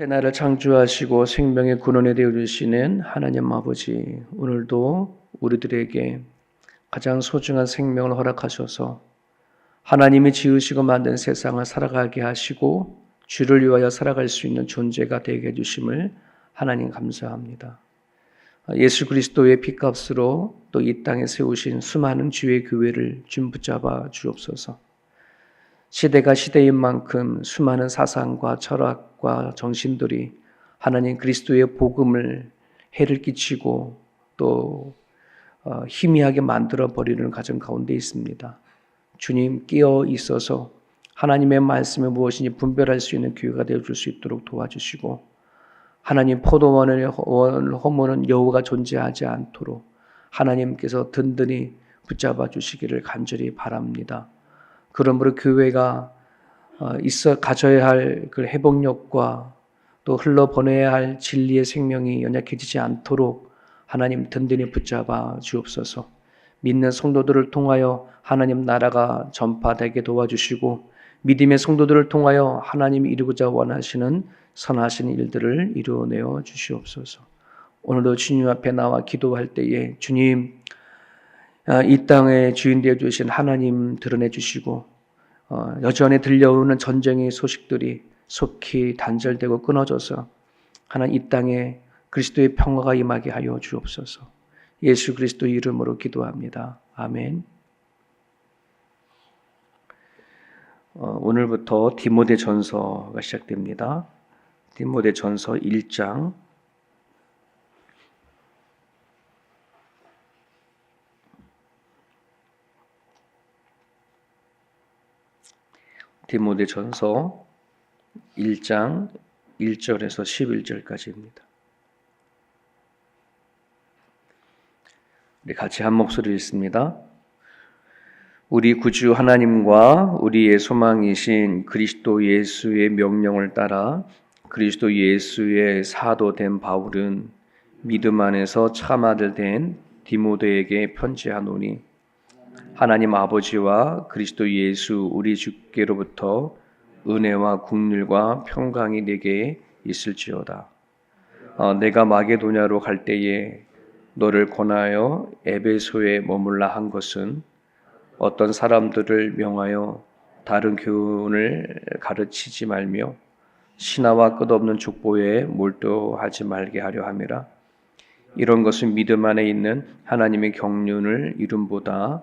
새날을 창조하시고 생명의 근원에 되어 주시는 하나님 아버지, 오늘도 우리들에게 가장 소중한 생명을 허락하셔서 하나님이 지으시고 만든 세상을 살아가게 하시고 주를 위하여 살아갈 수 있는 존재가 되게 해 주심을 하나님 감사합니다. 예수 그리스도의 피값으로 또 이 땅에 세우신 수많은 주의 교회를 준 붙잡아 주옵소서. 시대가 시대인 만큼 수많은 사상과 철학과 정신들이 하나님 그리스도의 복음을 해를 끼치고 또 어, 희미하게 만들어 버리는 가정 가운데 있습니다. 주님 끼어 있어서 하나님의 말씀이 무엇인지 분별할 수 있는 기회가 되어 줄 수 있도록 도와주시고 하나님 포도원을 허무는 여호가 존재하지 않도록 하나님께서 든든히 붙잡아 주시기를 간절히 바랍니다. 그러므로 교회가 어, 있어 가져야 할 그 회복력과 또 흘러 보내야 할 진리의 생명이 연약해지지 않도록 하나님 든든히 붙잡아 주옵소서. 믿는 성도들을 통하여 하나님 나라가 전파되게 도와주시고 믿음의 성도들을 통하여 하나님이 이루고자 원하시는 선하신 일들을 이루어내어 주시옵소서. 오늘도 주님 앞에 나와 기도할 때에 주님 아, 이 땅의 주인 되어 주신 하나님 드러내 주시고 어, 여전히 들려오는 전쟁의 소식들이 속히 단절되고 끊어져서 하나님 이 땅에 그리스도의 평화가 임하게 하여 주옵소서. 예수 그리스도 이름으로 기도합니다. 아멘. 어, 오늘부터 디모데 전서가 시작됩니다. 디모데 전서 1장 디모데 전서 1장 1절에서 11절까지입니다. 우리 같이 한 목소리 읽습니다. 우리 구주 하나님과 우리의 소망이신 그리스도 예수의 명령을 따라 그리스도 예수의 사도 된 바울은 믿음 안에서 참 아들 된 디모데에게 편지하노니 하나님 아버지와 그리스도 예수 우리 주께로부터 은혜와 국률과 평강이 내게 있을지어다. 어, 내가 마게도냐로 갈 때에 너를 권하여 에베소에 머물라 한 것은 어떤 사람들을 명하여 다른 교훈을 가르치지 말며 신하와 끝없는 족보에 몰두하지 말게 하려 함이라. 이런 것은 믿음 안에 있는 하나님의 경륜을 이름보다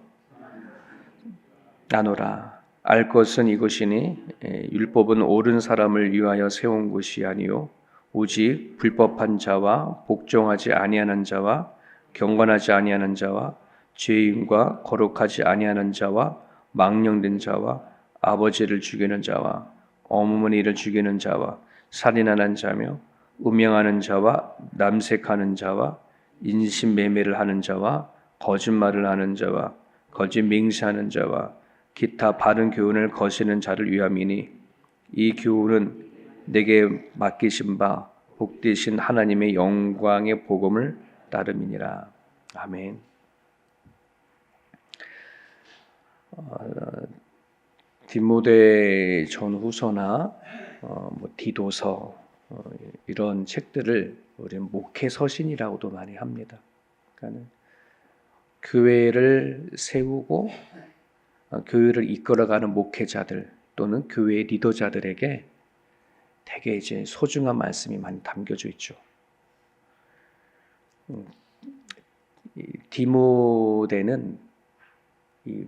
나노라. 알 것은 이것이니 율법은 옳은 사람을 위하여 세운 것이 아니요 오직 불법한 자와 복종하지 아니하는 자와 경건하지 아니하는 자와 죄인과 거룩하지 아니하는 자와 망령된 자와 아버지를 죽이는 자와 어머니를 죽이는 자와 살인하는 자며 음행하는 자와 남색하는 자와 인신매매를 하는 자와 거짓말을 하는 자와 거짓 맹세하는 자와 기타 바른 교훈을 거시는 자를 위함이니 이 교훈은 내게 맡기신 바 복되신 하나님의 영광의 복음을 따름이니라. 아멘. 어, 디모데 전후서나 어, 뭐 디도서 어, 이런 책들을 우리는 목회 서신이라고도 많이 합니다. 그러니까 교회를 세우고 어, 교회를 이끌어가는 목회자들 또는 교회 리더자들에게 되게 이제 소중한 말씀이 많이 담겨져 있죠. 음, 디모데는 이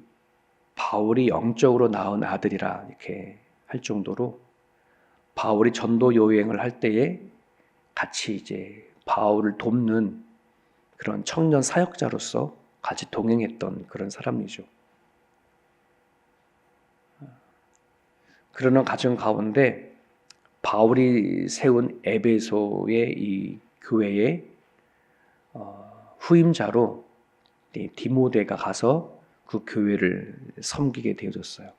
바울이 영적으로 낳은 아들이라 이렇게 할 정도로 바울이 전도 여행을 할 때에 같이 이제 바울을 돕는 그런 청년 사역자로서 같이 동행했던 그런 사람이죠. 그러는 가정 가운데 바울이 세운 에베소의 이 교회의 어, 후임자로 이 디모데가 가서 그 교회를 섬기게 되어졌어요.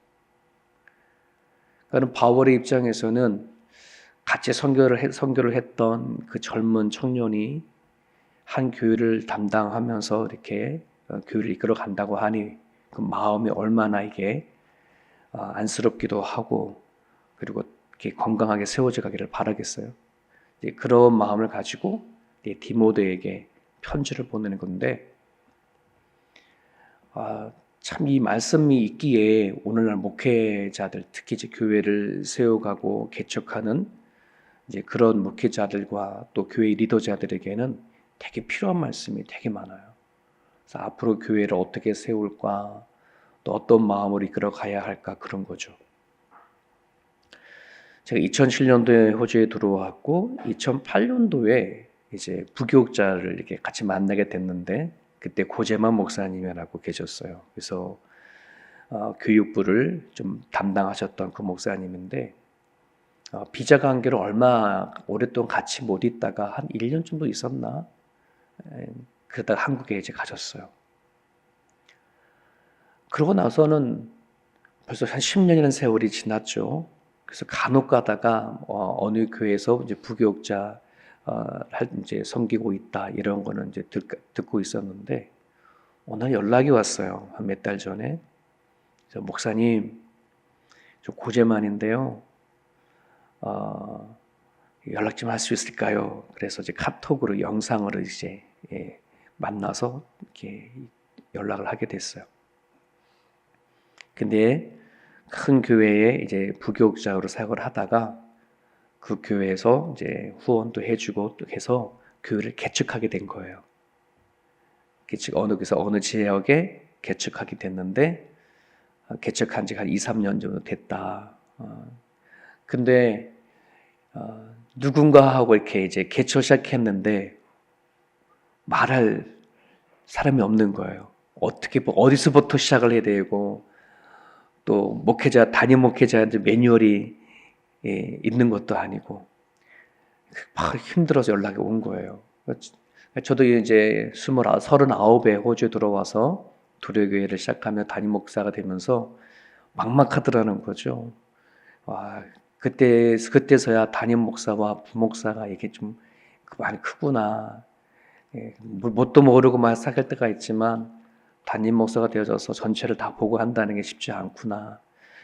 그러니까 바울의 입장에서는 같이 선교를 했, 선교를 했던 그 젊은 청년이 한 교회를 담당하면서 이렇게 어, 교회를 이끌어 간다고 하니 그 마음이 얼마나 이게 어, 안쓰럽기도 하고 그리고 이렇게 건강하게 세워져 가기를 바라겠어요. 그런 마음을 가지고 디모데에게 편지를 보내는 건데 아, 참 이 말씀이 있기에 오늘날 목회자들 특히 이제 교회를 세워가고 개척하는 이제 그런 목회자들과 또 교회 리더자들에게는 되게 필요한 말씀이 되게 많아요. 그래서 앞으로 교회를 어떻게 세울까, 또 어떤 마음으로 이끌어 가야 할까 그런 거죠. 제가 2007년도에 호주에 들어왔고 2008년도에 이제 부교육자를 이렇게 같이 만나게 됐는데 그때 고재만 목사님이라고 계셨어요. 그래서 어, 교육부를 좀 담당하셨던 그 목사님인데 어, 비자 관계로 얼마 오랫동안 같이 못 있다가 한 1년 정도 있었나? 에, 그러다가 한국에 이제 가셨어요. 그러고 나서는 벌써 한 10년이라는 세월이 지났죠. 그래서 간혹 가다가 어, 느 교회에서 이제 부교육자 어, 할 이제 섬기고 있다 이런 거는 이제 듣, 듣고 있었는데 오늘 연락이 왔어요. 한 몇 달 전에. 목사님, 저 고재만인데요. 어, 연락 좀 할 수 있을까요? 그래서 이제 카톡으로 영상으로 이제 예, 만나서 이렇게 연락을 하게 됐어요. 근데 큰 교회에 이제 부교육자로 사역을 하다가 그 교회에서 이제 후원도 해주고 또 해서 교회를 개척하게 된 거예요. 개척 어느 그래서 어느 지역에 개척하게 됐는데 어, 개척한 지가 한 2, 3년 정도 됐다. 어, 근데 어, 누군가 하고 이렇게 이제 개척 시작했는데 말할 사람이 없는 거예요. 어떻게 어디서부터 시작을 해야 되고 또 목회자 담임 목회자한테 매뉴얼이 예, 있는 것도 아니고 막 힘들어서 연락이 온 거예요. 저도 이제 스물아 서른아홉에 호주에 들어와서 도래교회를 시작하며 담임 목사가 되면서 막막하더라는 거죠. 와 그때 그때서야 담임 목사와 부목사가 이게 좀 많이 크구나. 예, 뭣도 모르고 막 사귈 때가 있지만 담임 목사가 되어져서 전체를 다 보고 한다는 게 쉽지 않구나.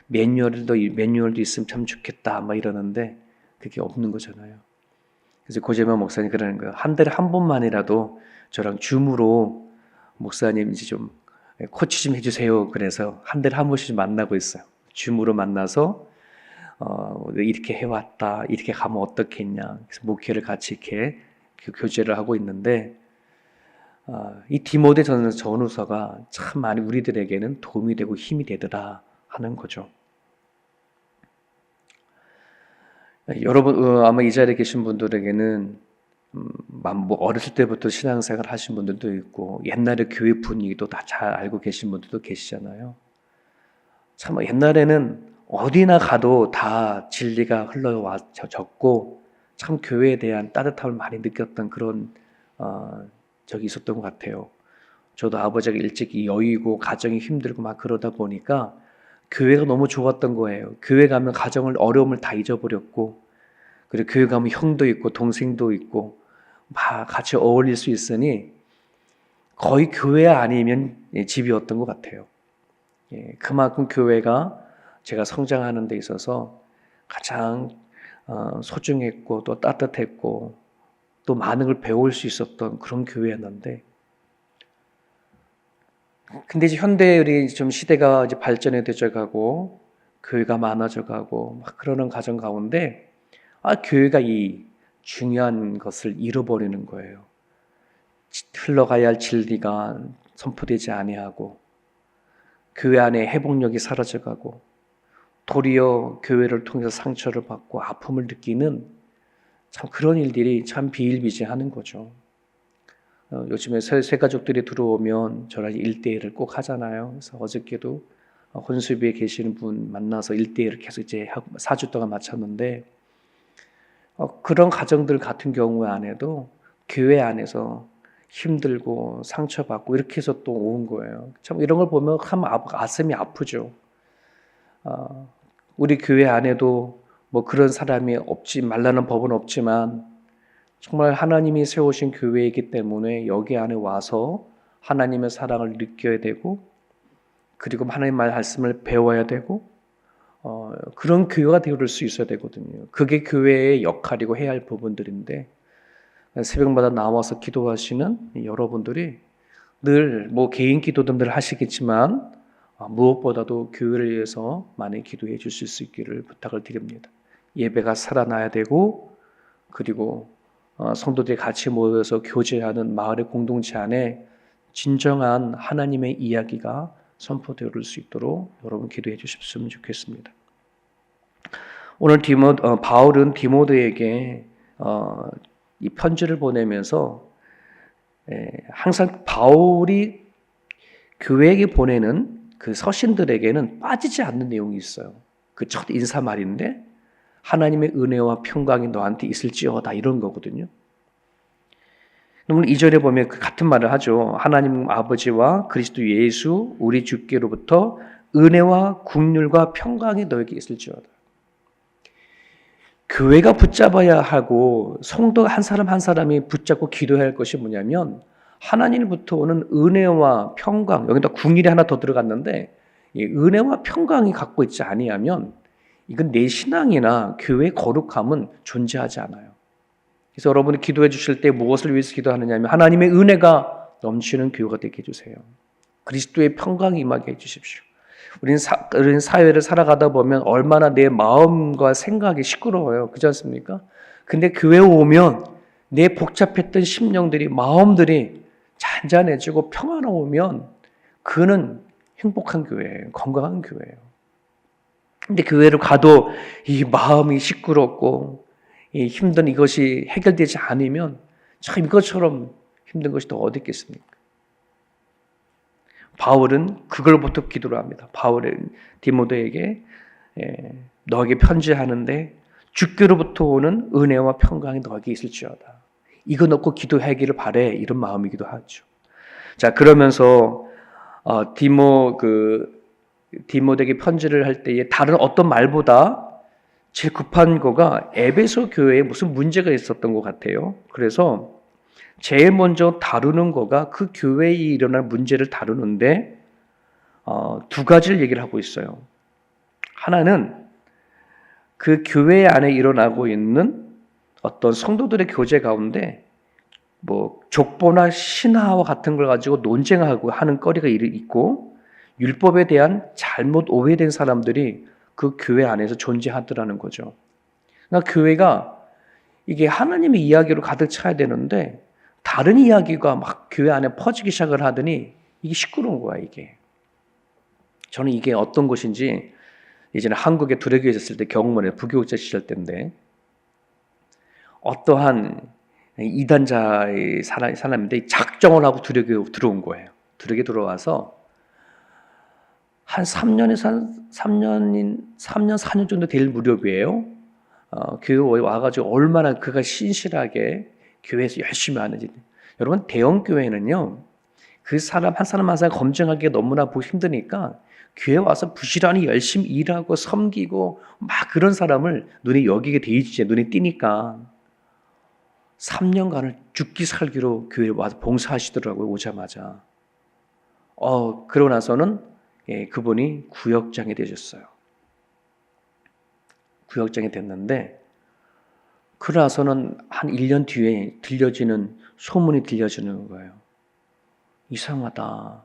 매뉴얼도 매뉴얼도 있으면 참 좋겠다. 막 이러는데 그게 없는 거잖아요. 그래서 고재만 목사님 그러는 거예요. 한 달에 한 번만이라도 저랑 줌으로 목사님 이제 좀 코치 좀 해주세요. 그래서 한 달에 한 번씩 좀 만나고 있어요. 줌으로 만나서 어, 이렇게 해왔다. 이렇게 가면 어떻겠냐. 그래서 목회를 같이 이렇게 교제를 하고 있는데 어, 이 디모데 전후서가 참 많이 우리들에게는 도움이 되고 힘이 되더라 하는 거죠. 여러분 어, 아마 이 자리에 계신 분들에게는 음, 뭐 어렸을 때부터 신앙생활 하신 분들도 있고 옛날에 교회 분위기도 다 잘 알고 계신 분들도 계시잖아요. 참 옛날에는 어디나 가도 다 진리가 흘러와졌고 참 교회에 대한 따뜻함을 많이 느꼈던 그런 어, 적이 있었던 것 같아요. 저도 아버지가 일찍 여의고 가정이 힘들고 막 그러다 보니까 교회가 너무 좋았던 거예요. 교회 가면 가정을 어려움을 다 잊어버렸고 그리고 교회 가면 형도 있고 동생도 있고 막 같이 어울릴 수 있으니 거의 교회 아니면 집이었던 것 같아요. 예, 그만큼 교회가 제가 성장하는 데 있어서 가장 어, 소중했고 또 따뜻했고 또 많은 걸 배울 수 있었던 그런 교회였는데 근데 이제 현대 우리 좀 시대가 이제 발전해 되져 가고 교회가 많아져 가고 막 그러는 과정 가운데 아 교회가 이 중요한 것을 잃어버리는 거예요. 흘러가야 할 진리가 선포되지 아니하고 교회 안에 회복력이 사라져 가고 도리어 교회를 통해서 상처를 받고 아픔을 느끼는 참 그런 일들이 참 비일비재하는 거죠. 어, 요즘에 새, 새, 가족들이 들어오면 저랑 1대1을 꼭 하잖아요. 그래서 어저께도 혼수비에 계시는 분 만나서 1대1을 계속 이제 4주 동안 마쳤는데 어, 그런 가정들 같은 경우 안에도 교회 안에서 힘들고 상처받고 이렇게 해서 또 온 거예요. 참 이런 걸 보면 참 아- 가슴이 아프죠. 어, 우리 교회 안에도 뭐 그런 사람이 없지 말라는 법은 없지만 정말 하나님이 세우신 교회이기 때문에 여기 안에 와서 하나님의 사랑을 느껴야 되고 그리고 하나님 말씀을 배워야 되고 어, 그런 교회가 되어줄 수 있어야 되거든요. 그게 교회의 역할이고 해야 할 부분들인데 새벽마다 나와서 기도하시는 여러분들이 늘 뭐 개인 기도도 늘 하시겠지만 어, 무엇보다도 교회를 위해서 많이 기도해 주실 수 있기를 부탁을 드립니다. 예배가 살아나야 되고 그리고 어, 성도들이 같이 모여서 교제하는 마을의 공동체 안에 진정한 하나님의 이야기가 선포되어 수 있도록 여러분 기도해 주셨으면 좋겠습니다. 오늘 디모 어, 바울은 디모데에게 어, 이 편지를 보내면서 에, 항상 바울이 교회에게 보내는 그 서신들에게는 빠지지 않는 내용이 있어요. 그 첫 인사 말인데 하나님의 은혜와 평강이 너한테 있을지어다 이런 거거든요. 그러면 이절에 보면 그 같은 말을 하죠. 하나님 아버지와 그리스도 예수 우리 주께로부터 은혜와 국률과 평강이 너에게 있을지어다. 교회가 붙잡아야 하고 성도 한 사람 한 사람이 붙잡고 기도해야 할 것이 뭐냐면 하나님부터 오는 은혜와 평강 여기다 궁일이 하나 더 들어갔는데 이 은혜와 평강이 갖고 있지 아니하면 이건 내 신앙이나 교회의 거룩함은 존재하지 않아요. 그래서 여러분이 기도해 주실 때 무엇을 위해서 기도하느냐면 하나님의 은혜가 넘치는 교회가 되게 해주세요. 그리스도의 평강이 임하게 해주십시오. 우리는, 사, 우리는 사회를 살아가다 보면 얼마나 내 마음과 생각이 시끄러워요. 그렇지 않습니까? 근데 교회에 오면 내 복잡했던 심령들이, 마음들이 잔잔해지고 평안하오면 그는 행복한 교회예요. 건강한 교회예요. 근데 교회를 가도 이 마음이 시끄럽고 이 힘든 이것이 해결되지 않으면 참 이것처럼 힘든 것이 더 어디 있겠습니까? 바울은 그걸부터 기도를 합니다. 바울은 디모데에게 예, 너에게 편지하는데 주께로부터 오는 은혜와 평강이 너에게 있을지어다. 이거 넣고 기도하기를 바래 이런 마음이기도 하죠. 자 그러면서 어, 디모 그 디모데에게 편지를 할 때에 다른 어떤 말보다 제일 급한 거가 에베소 교회에 무슨 문제가 있었던 것 같아요. 그래서 제일 먼저 다루는 거가 그 교회에 일어날 문제를 다루는데 어, 두 가지를 얘기를 하고 있어요. 하나는 그 교회 안에 일어나고 있는 어떤 성도들의 교제 가운데 뭐 족보나 신화와 같은 걸 가지고 논쟁하고 하는 거리가 있고 율법에 대한 잘못 오해된 사람들이 그 교회 안에서 존재하더라는 거죠. 그러니까 교회가 이게 하나님의 이야기로 가득 차야 되는데 다른 이야기가 막 교회 안에 퍼지기 시작을 하더니 이게 시끄러운 거야, 이게. 저는 이게 어떤 것인지 예전에 한국에 두레교에 있었을 때 경문에 부교육자 시절 때인데 어떠한 이단자의 사람 인데 작정을 하고 두레교에 들어온 거예요. 두레교에 들어와서 한 3년에서 한 3년인 3년 4년 정도 될 무렵이에요. 어, 교회 와가지고 얼마나 그가 신실하게 교회에서 열심히 하는지. 여러분 대형 교회는요 그 사람 한 사람 한 사람 검증하기가 너무나 힘드니까 교회 와서 부지런히 열심히 일하고 섬기고 막 그런 사람을 눈에 여기게 돼 있지 눈에 띄니까 3년간을 죽기 살기로 교회에 와서 봉사하시더라고요 오자마자. 어 그러고 나서는 예, 그분이 구역장이 되셨어요. 구역장이 됐는데 그러나서는 한 1년 뒤에 들려지는 소문이 들려지는 거예요. 이상하다.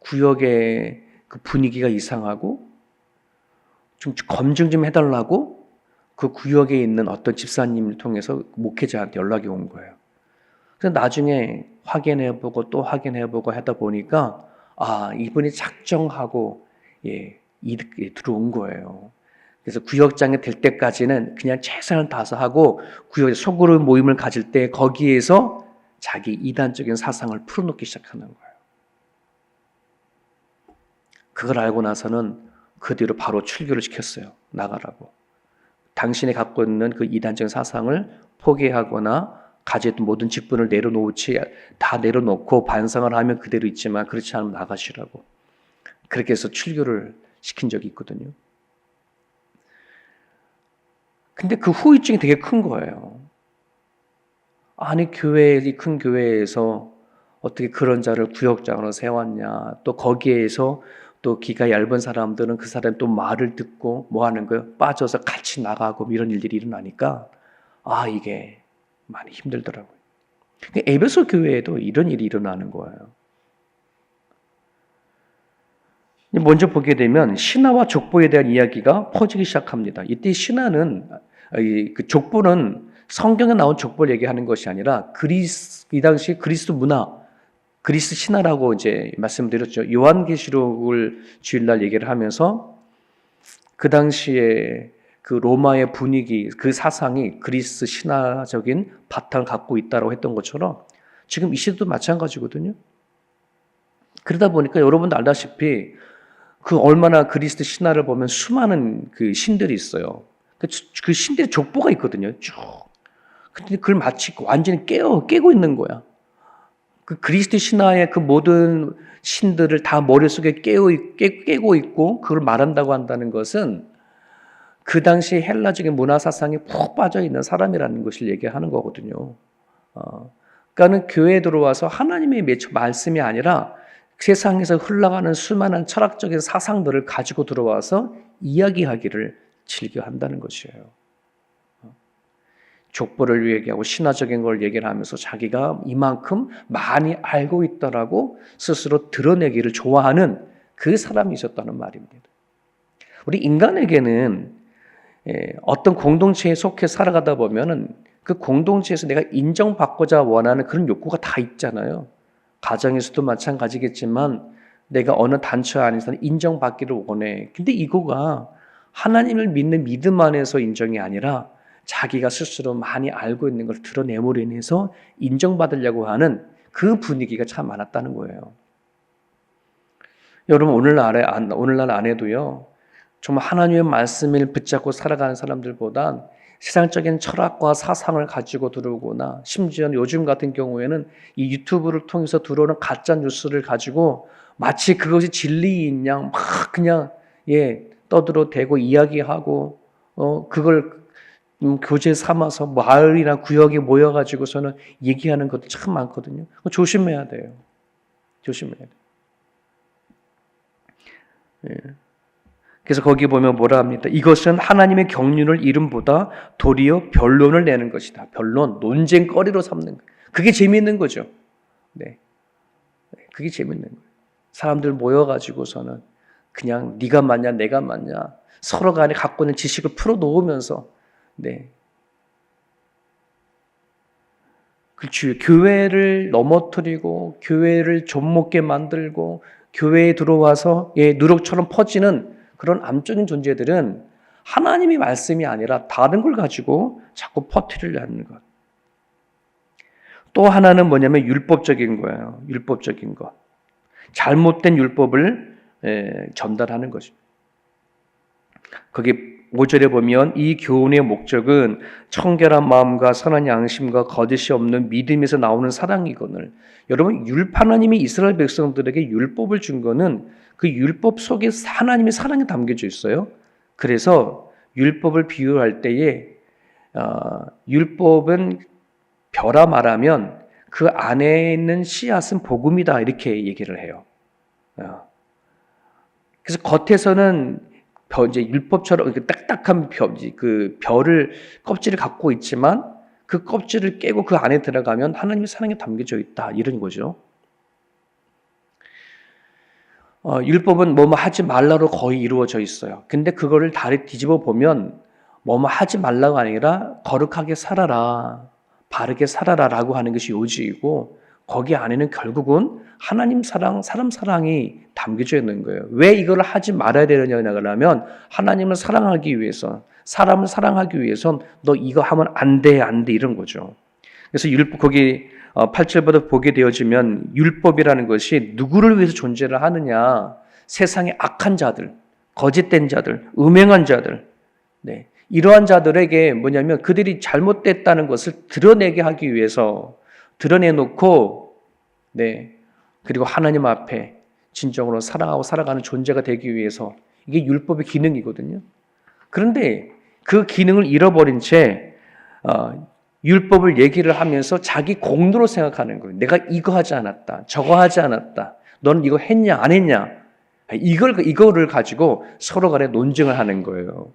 구역의 그 분위기가 이상하고 좀 검증 좀 해달라고 그 구역에 있는 어떤 집사님을 통해서 목회자한테 연락이 온 거예요. 그래서 나중에 확인해보고 또 확인해보고 하다 보니까 아 이분이 작정하고 예, 이득 들어온 거예요. 그래서 구역장이 될 때까지는 그냥 최선을 다해서 하고 구역에 속으로 모임을 가질 때 거기에서 자기 이단적인 사상을 풀어놓기 시작하는 거예요. 그걸 알고 나서는 그 뒤로 바로 출교를 시켰어요. 나가라고. 당신이 갖고 있는 그 이단적 사상을 포기하거나 가졌던 모든 직분을 내려놓지 다 내려놓고 반성을 하면 그대로 있지만 그렇지 않으면 나가시라고 그렇게 해서 출교를 시킨 적이 있거든요. 근데 그 후유증이 되게 큰 거예요. 아니 교회 이 큰 교회에서 어떻게 그런 자를 구역장으로 세웠냐? 또 거기에서 또 기가 얇은 사람들은 그 사람 또 말을 듣고 뭐 하는 거예요? 빠져서 같이 나가고 뭐 이런 일들이 일어나니까 아 이게 많이 힘들더라고요. 에베소 교회에도 이런 일이 일어나는 거예요. 먼저 보게 되면 신화와 족보에 대한 이야기가 퍼지기 시작합니다. 이때 신화는 그 족보는 성경에 나온 족보를 얘기하는 것이 아니라 그리스 이 당시 그리스 문화 그리스 신화라고 이제 말씀드렸죠. 요한계시록을 주일날 얘기를 하면서 그 당시에 그 로마의 분위기, 그 사상이 그리스 신화적인 바탕을 갖고 있다고 했던 것처럼 지금 이 시대도 마찬가지거든요. 그러다 보니까 여러분도 알다시피 그 얼마나 그리스 신화를 보면 수많은 그 신들이 있어요. 그, 그 신들의 족보가 있거든요. 쭉. 근데 그걸 마치 완전히 깨어, 깨고 있는 거야. 그 그리스도 신화의 그 모든 신들을 다 머릿속에 깨어, 깨, 깨고 있고 그걸 말한다고 한다는 것은 그 당시 헬라적인 문화 사상에 푹 빠져 있는 사람이라는 것을 얘기하는 거거든요. 어, 그러니까는 교회에 들어와서 하나님의 말씀이 아니라 세상에서 흘러가는 수많은 철학적인 사상들을 가지고 들어와서 이야기하기를 즐겨 한다는 것이에요. 족보를 얘기하고 신화적인 걸 얘기를 하면서 자기가 이만큼 많이 알고 있다라고 스스로 드러내기를 좋아하는 그 사람이 있었다는 말입니다. 우리 인간에게는 예, 어떤 공동체에 속해 살아가다 보면은 그 공동체에서 내가 인정받고자 원하는 그런 욕구가 다 있잖아요. 가정에서도 마찬가지겠지만 내가 어느 단체 안에서는 인정받기를 원해. 근데 이거가 하나님을 믿는 믿음 안에서 인정이 아니라 자기가 스스로 많이 알고 있는 걸 드러내므로 인해서 인정받으려고 하는 그 분위기가 참 많았다는 거예요. 여러분 오늘날 안, 오늘날 안에도요. 정말 하나님의 말씀을 붙잡고 살아가는 사람들보단 세상적인 철학과 사상을 가지고 들어오거나 심지어 요즘 같은 경우에는 이 유튜브를 통해서 들어오는 가짜 뉴스를 가지고 마치 그것이 진리인 양 막 그냥 예 떠들어 대고 이야기하고 어 그걸 음, 교재 삼아서 마을이나 구역에 모여가지고서는 얘기하는 것도 참 많거든요. 조심해야 돼요. 조심해야 돼요. 예. 그래서 거기 보면 뭐라 합니까? 이것은 하나님의 경륜을 이름보다 도리어 변론을 내는 것이다. 변론, 논쟁거리로 삼는 거. 그게 재미있는 거죠. 네. 그게 재밌는 거예요. 사람들 모여가지고서는 그냥 네가 맞냐, 내가 맞냐, 서로 간에 갖고 있는 지식을 풀어 놓으면서, 네. 그렇죠. 교회를 넘어뜨리고, 교회를 좀먹게 만들고, 교회에 들어와서, 예, 누룩처럼 퍼지는 그런 암적인 존재들은 하나님의 말씀이 아니라 다른 걸 가지고 자꾸 퍼뜨리려 하는 것. 또 하나는 뭐냐면 율법적인 거예요. 율법적인 것. 잘못된 율법을 전달하는 거죠. 거기 5절에 보면 이 교훈의 목적은 청결한 마음과 선한 양심과 거짓이 없는 믿음에서 나오는 사랑이거늘. 여러분 율 하나님이 이스라엘 백성들에게 율법을 준 거는 그 율법 속에 하나님의 사랑이 담겨져 있어요. 그래서 율법을 비유할 때에 어, 율법은 벼라 말하면 그 안에 있는 씨앗은 복음이다 이렇게 얘기를 해요. 어. 그래서 겉에서는 벼, 이제 율법처럼 딱딱한 벼, 그 벼를 껍질을 갖고 있지만 그 껍질을 깨고 그 안에 들어가면 하나님의 사랑이 담겨져 있다 이런 거죠. 어, 율법은 뭐뭐 하지 말라로 거의 이루어져 있어요. 근데 그거를 다리 뒤집어 보면 뭐뭐 하지 말라가 아니라 거룩하게 살아라, 바르게 살아라라고 하는 것이 요지이고 거기 안에는 결국은 하나님 사랑, 사람 사랑이 담겨져 있는 거예요. 왜 이걸 하지 말아야 되느냐 그러면 하나님을 사랑하기 위해서, 사람을 사랑하기 위해선 너 이거 하면 안 돼, 안 돼 이런 거죠. 그래서 율법 거기 8절부터 어, 보게 되어지면 율법이라는 것이 누구를 위해서 존재를 하느냐? 세상의 악한 자들, 거짓된 자들, 음행한 자들, 네. 이러한 자들에게 뭐냐면 그들이 잘못됐다는 것을 드러내게 하기 위해서 드러내놓고 네 그리고 하나님 앞에 진정으로 사랑하고 살아가는 존재가 되기 위해서 이게 율법의 기능이거든요. 그런데 그 기능을 잃어버린 채 어, 율법을 얘기를 하면서 자기 공로로 생각하는 거예요. 내가 이거 하지 않았다, 저거 하지 않았다. 너는 이거 했냐, 안 했냐? 이걸 이거를 가지고 서로 간에 논쟁을 하는 거예요.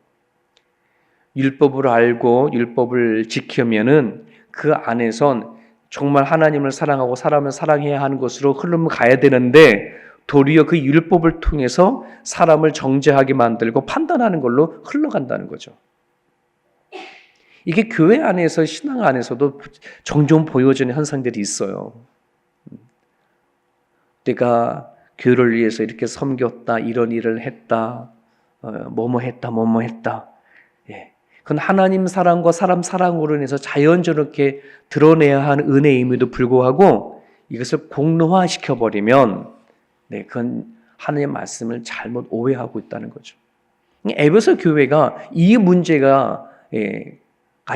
율법을 알고 율법을 지키면은 그 안에선 정말 하나님을 사랑하고 사람을 사랑해야 하는 것으로 흐름을 가야 되는데 도리어 그 율법을 통해서 사람을 정죄하게 만들고 판단하는 걸로 흘러간다는 거죠. 이게 교회 안에서 신앙 안에서도 종종 보여지는 현상들이 있어요. 내가 교회를 위해서 이렇게 섬겼다, 이런 일을 했다, 어, 뭐뭐 했다, 뭐뭐 했다. 예. 그건 하나님 사랑과 사람 사랑으로 인해서 자연스럽게 드러내야 하는 은혜임에도 불구하고 이것을 공로화 시켜버리면 네, 그건 하나님의 말씀을 잘못 오해하고 있다는 거죠. 에베소 교회가 이 문제가 예,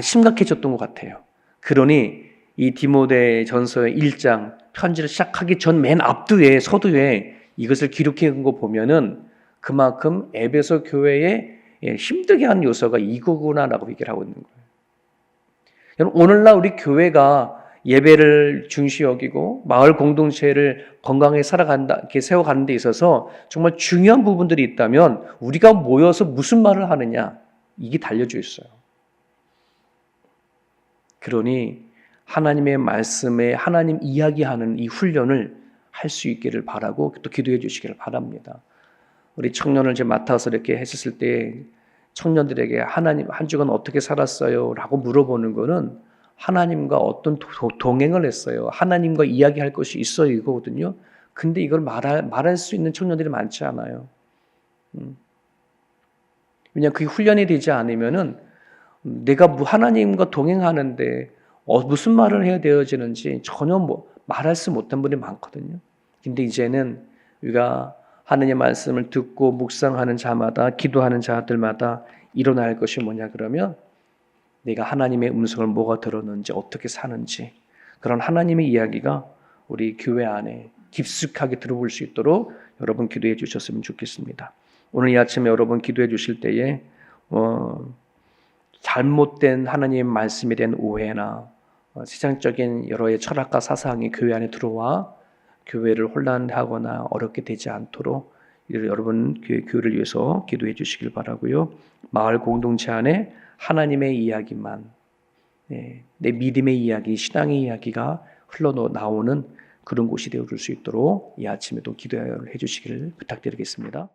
심각해졌던 것 같아요. 그러니 이 디모데 전서의 1장 편지를 시작하기 전 맨 앞뒤에 서두에 이것을 기록해 온거 보면은 그만큼 에베소 교회에 예, 힘들게 하는 요소가 이거구나라고 얘기를 하고 있는 거예요. 여러분 오늘날 우리 교회가 예배를 중시 여기고 마을 공동체를 건강하게 살아간다 이렇게 세워가는 데 있어서 정말 중요한 부분들이 있다면 우리가 모여서 무슨 말을 하느냐 이게 달려져 있어요. 그러니 하나님의 말씀에 하나님 이야기하는 이 훈련을 할 수 있기를 바라고 또 기도해 주시기를 바랍니다. 우리 청년을 제 맡아서 이렇게 했었을 때 청년들에게 하나님 한 주간 어떻게 살았어요? 라고 물어보는 거는 하나님과 어떤 동행을 했어요. 하나님과 이야기할 것이 있어요. 이거거든요. 근데 이걸 말할, 말할 수 있는 청년들이 많지 않아요. 음. 왜냐 그게 훈련이 되지 않으면은 내가 하나님과 동행하는데 어, 무슨 말을 해야 되어지는지 전혀 뭐 말할 수 못한 분이 많거든요. 근데 이제는 우리가 하나님의 말씀을 듣고 묵상하는 자마다 기도하는 자들마다 일어날 것이 뭐냐 그러면 내가 하나님의 음성을 뭐가 들었는지 어떻게 사는지 그런 하나님의 이야기가 우리 교회 안에 깊숙하게 들어볼 수 있도록 여러분 기도해 주셨으면 좋겠습니다. 오늘 이 아침에 여러분 기도해 주실 때에 어, 잘못된 하나님의 말씀에 대한 오해나 어, 세상적인 여러의 철학과 사상이 교회 안에 들어와 교회를 혼란하거나 어렵게 되지 않도록 여러분 교회를 위해서 기도해 주시길 바라고요. 마을 공동체 안에 하나님의 이야기만 네, 내 믿음의 이야기, 신앙의 이야기가 흘러나오는 그런 곳이 되어줄 수 있도록 이 아침에도 기도해 주시기를 부탁드리겠습니다.